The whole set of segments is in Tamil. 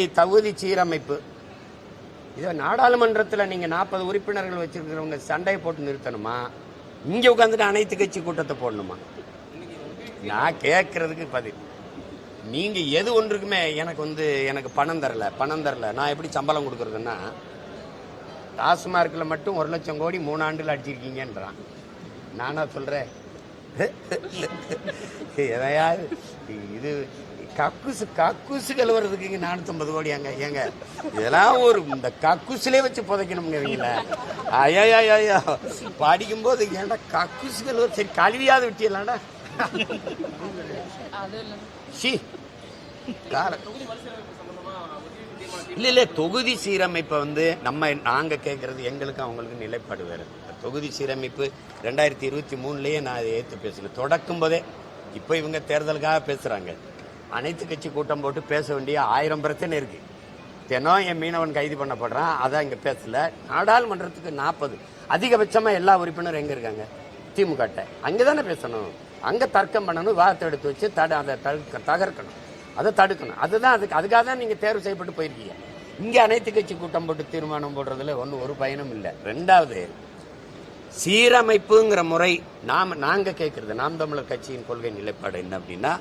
தகுதி சீரமைப்பு. இதை நாடாளுமன்றத்தில் நீங்கள் நாற்பது உறுப்பினர்கள் வச்சிருக்கிறவங்க சண்டையை போட்டு நிறுத்தணுமா? இங்கே உட்காந்துட்டு அனைத்து கட்சி கூட்டத்தை போடணுமா? நான் கேட்கறதுக்கு பதில். நீங்கள் எது ஒன்றுக்குமே எனக்கு வந்து எனக்கு பணம் தரல பணம் தரல. நான் எப்படி சம்பளம் கொடுக்குறதுன்னா டாஸ்மார்க்கில் மட்டும் ஒரு லட்சம் கோடி மூணு அடிச்சிருக்கீங்கன்றான். நானா சொல்கிறேன் எதையாவது இது கக்குசு கக்குசு கழுவுறதுக்கு இங்கே நானூற்றம்பது கோடி அங்க ஏங்க? இதெல்லாம் ஒரு இந்த கக்குசுலே வச்சு புதைக்கணுங்க இவங்கள ஐயா ஐயா படிக்கும்போது ஏன்டா கக்குசு கழுவ சரி கழுவியாவது விட்டியலாம்டா ஷி கார இல்ல இல்ல தொகுதி சீரமைப்பை வந்து நம்ம நாங்க கேட்கறது எங்களுக்கு அவங்களுக்கு நிலைப்பாடு வேறு. தொகுதி சீரமைப்பு ரெண்டாயிரத்தி இருபத்தி மூணுலயே நான் அதை ஏற்று பேசினேன் தொடக்கும் போதே இப்போ இவங்க தேர்தலுக்காக பேசுறாங்க. அனைத்து கட்சி கூட்டம் போட்டு பேச வேண்டிய ஆயிரம் பிரச்சனை இருக்கு. தினம் என் மீனவன் கைது பண்ணப்படுறான் அதான் இங்க பேசல. நாடாளுமன்றத்துக்கு நாற்பது அதிகபட்சமா எல்லா உறுப்பினரும் எங்க இருக்காங்க? திமுக அங்கதானே பேசணும். அங்க தர்க்கம் பண்ணணும் வாதத்தை எடுத்து வச்சு தட அதை தகர்க்கணும். அதை தடுக்கணும். அதுதான் அதுக்கு அதுக்காக தான் நீங்கள் தேர்வு செய்யப்பட்டு போயிருக்கீங்க. இங்கே அனைத்து கட்சி கூட்டம் போட்டு தீர்மானம் போடுறதுல ஒன்றும் ஒரு பயனும் இல்லை. ரெண்டாவது சீரமைப்புங்கிற முறை நாம் நாங்கள் கேட்குறது நாம் தமிழர் கட்சியின் கொள்கை நிலைப்பாடு என்ன அப்படின்னா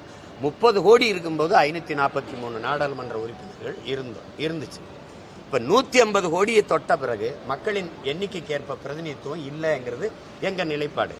முப்பது கோடி இருக்கும்போது ஐநூற்றி நாற்பத்தி மூணு நாடாளுமன்ற உறுப்பினர்கள் இருந்தோம் இருந்துச்சு. இப்போ நூற்றி ஐம்பது கோடியை தொட்ட பிறகு மக்களின் எண்ணிக்கைக்கு ஏற்ப பிரதிநிதித்துவம் இல்லைங்கிறது எங்கள் நிலைப்பாடு.